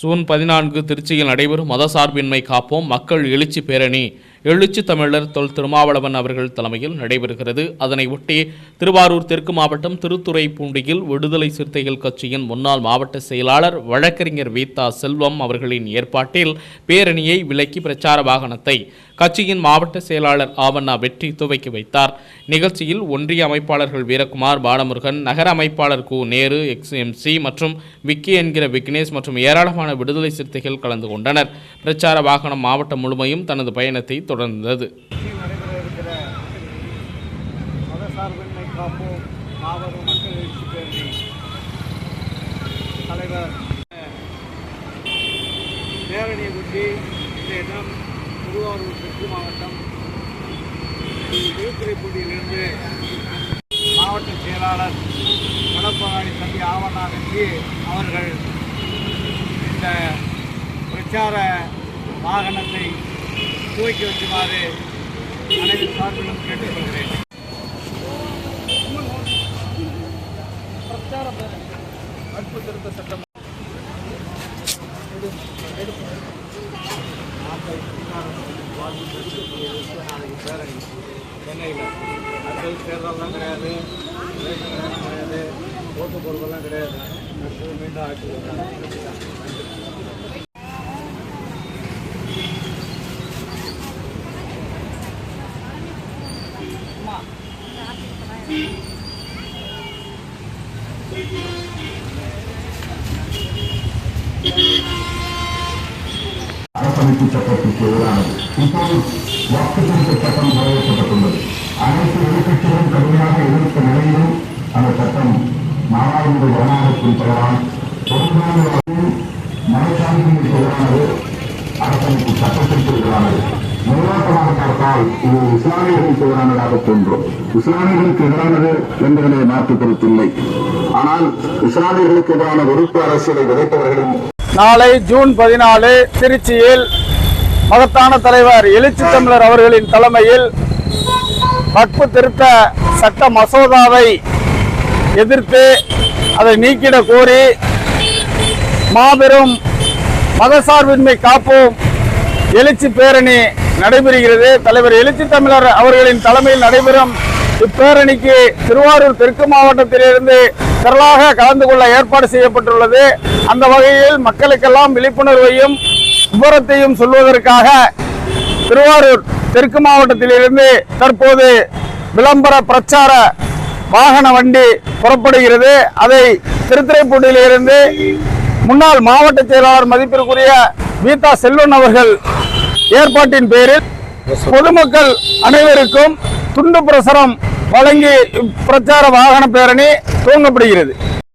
June பதினான்கு திருச்சியில் நடைபெறும் மதசார்பின்மை காப்போம். மக்கள் எழுச்சி பேரணி. எழுச்சி தமிழர் தொல் திருமாவளவன் அவர்கள் தலைமையில் நடைபெறுகிறது. அதனை ஒட்டி திருவாரூர் தெற்கு மாவட்டம் திருத்துறைப்பூண்டியில் விடுதலை சிறுத்தைகள் கட்சியின் முன்னாள் மாவட்ட செயலாளர் வழக்கறிஞர் வீத்தா செல்வம் அவர்களின் ஏற்பாட்டில் பேரணியை விலக்கி பிரச்சார வாகனத்தை கட்சியின் மாவட்ட செயலாளர் ஆவண்ணா வெற்றி துவக்கி வைத்தார். நிகழ்ச்சியில் ஒன்றிய அமைப்பாளர்கள் வீரகுமார் பாலமுருகன் நகர அமைப்பாளர் கு. நேரு எக்ஸ்எம்சி மற்றும் விக்கி என்கிற விக்னேஷ் மற்றும் ஏராளமான விடுதலை சிறுத்தைகள் கலந்து கொண்டனர். பிரச்சார வாகனம் மாவட்டம் முழுமையும் தனது பயணத்தை தொடர்ந்தது. இருக்கிற தலைவர் பேரணியை ஒட்டி இன்றைய தினம் திருவாரூர் தெற்கு மாவட்டம் திருத்துறைப்பூண்டியிலிருந்து மாவட்ட செயலாளர் கடப்பாடி தம்பி ஆவண்ணா வெற்றி அவர்கள் இந்த பிரச்சார வாகனத்தை துவக்கி வைக்குமாறு அனைத்து சார்பிலும் கேட்டுக்கொள்கிறேன். சென்னையில் அரசியல் தேர்தல்லாம் கிடையாது எலெக்ஷன் நேரம் கிடையாது ஓட்டு போடுறதெல்லாம் கிடையாது அடுத்தது மீண்டும் ஆட்சி அரசமைப்பு சட்டத்திற்கு எதிரானது இப்போது வாக்கு திருத்த சட்டம் நிறைவேற்றப்பட்டுள்ளது அனைத்து எதிர்க்கட்சிகளும் கடுமையாக எதிர்த்த நிலையிலும் அந்த சட்டம் நாடாளுமன்ற ஜனநாயகத்தின் பெயரால் பொருளாதார மனசாந்திக்கு எதிரானது அரசமைப்பு சட்டத்திற்கு எதிரானது நிர்வாகமாக பார்த்தால் இது இஸ்லாமியர்களுக்கு எதிரானதாக தோன்றும். இஸ்லாமியர்களுக்கு எதிரானது என்பதிலே மாற்று கருத்தில்லை ஆனால் இஸ்லாமியர்களுக்கு எதிரான வெறுப்பு அரசியலை விதைத்தவர்களும் நாளை ஜூன் பதினாலு திருச்சியில் மகத்தான தலைவர் எழுச்சி தமிழர் அவர்களின் தலைமையில் வக்பு திருத்த சட்ட மசோதாவை எதிர்த்து அதை நீக்கிட கோரி மாபெரும் மதசார்பின்மை காப்போம் எழுச்சி பேரணி நடைபெறுகிறது. தலைவர் எழுச்சி தமிழர் அவர்களின் தலைமையில் நடைபெறும் இப்பேரணிக்கு திருவாரூர் தெற்கு மாவட்டத்திலிருந்து திரளாக கலந்து கொள்ள ஏற்பாடு செய்யப்பட்டுள்ளது. அந்த வகையில் மக்களுக்கெல்லாம் விழிப்புணர்வையும் விவரத்தையும் சொல்வதற்காக திருவாரூர் தெற்கு மாவட்டத்திலிருந்து தற்போது விளம்பர பிரச்சார வாகன வண்டி புறப்படுகிறது. அதை திருத்துறைப்பூண்டியிலிருந்து முன்னாள் மாவட்ட செயலாளர் மதிப்பிற்குரிய வீதா செல்வன் அவர்கள் ஏற்பாட்டின் பேரில் பொதுமக்கள் அனைவருக்கும் துண்டு பிரசுரம் வழங்கி பிரச்சார வாகன பேரணி துவங்கப்படுகிறது.